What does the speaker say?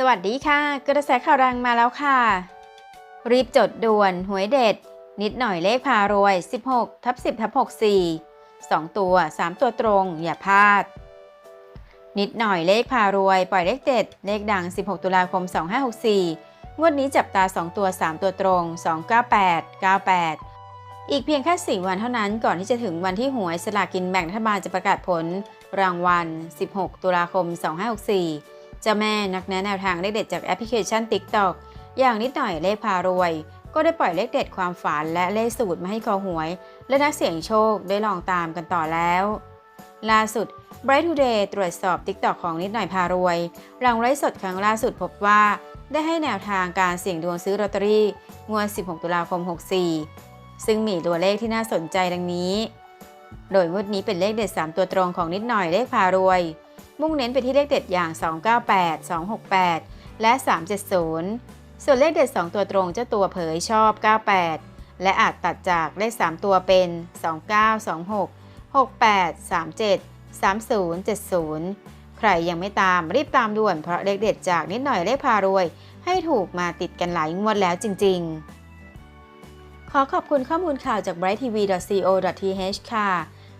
สวัสดีค่ะ กระแสข่าวดังมาแล้วค่ะ รีบจดด่วนหวยเด็ด นิดหน่อยเลขพารวย 16ทับ10ทับ64 2 ตัว 3 ตัวตรง อย่าพลาด นิดหน่อยเลขพารวย ปล่อยเลขเด็ด เลขดัง 16 ตุลาคม 2564 งวดนี้จับตา 2 ตัว 3 ตัวตรง 298 98 อีกเพียงแค่ 4 วันเท่านั้นก่อนที่จะถึงวันที่หวยสลากินแบ่งรัฐบาลจะประกาศผล รางวัล 16 ตุลาคม 2564 เจ้าแม่นักแนะแนวทางเลขเด็ดจากแอปพลิเคชัน TikTok อย่างนิดหน่อยเลขพารวย ก็ได้ปล่อยเลขเด็ดความฝันและเลขสูตรมาให้คอหวย และนักเสี่ยงโชคได้ลองตามกันต่อแล้ว ล่าสุด Bright Today ตรวจสอบ TikTok ของนิดหน่อยพารวย หลังไลฟ์สดครั้งล่าสุดพบว่า ได้ให้แนวทางการเสี่ยงดวงซื้อลอตเตอรี่งวด 16 ตุลาคม 64 ซึ่งมีตัวเลขที่น่าสนใจดังนี้ โดยงวดนี้เป็นเลขเด็ด 3 ตัวตรงของนิดหน่อยเลขพารวย มุ่งเน้นไปที่เลขเด็ดอย่าง 298 268 และ 370 ส่วนเลขเด็ด 2 ตัวตรงเจ้าตัวเผยชอบ 98 และอาจตัดจากเลข 3 ตัวเป็น 2926 68 37 3070 ใครยังไม่ตามรีบตามด่วนเพราะเลขเด็ดจากนิดหน่อยเลขพารวย ให้ถูกมาติดกันหลายงวดแล้วจริง ๆ ขอขอบคุณข้อมูลข่าวจาก brighttv.co.th ค่ะ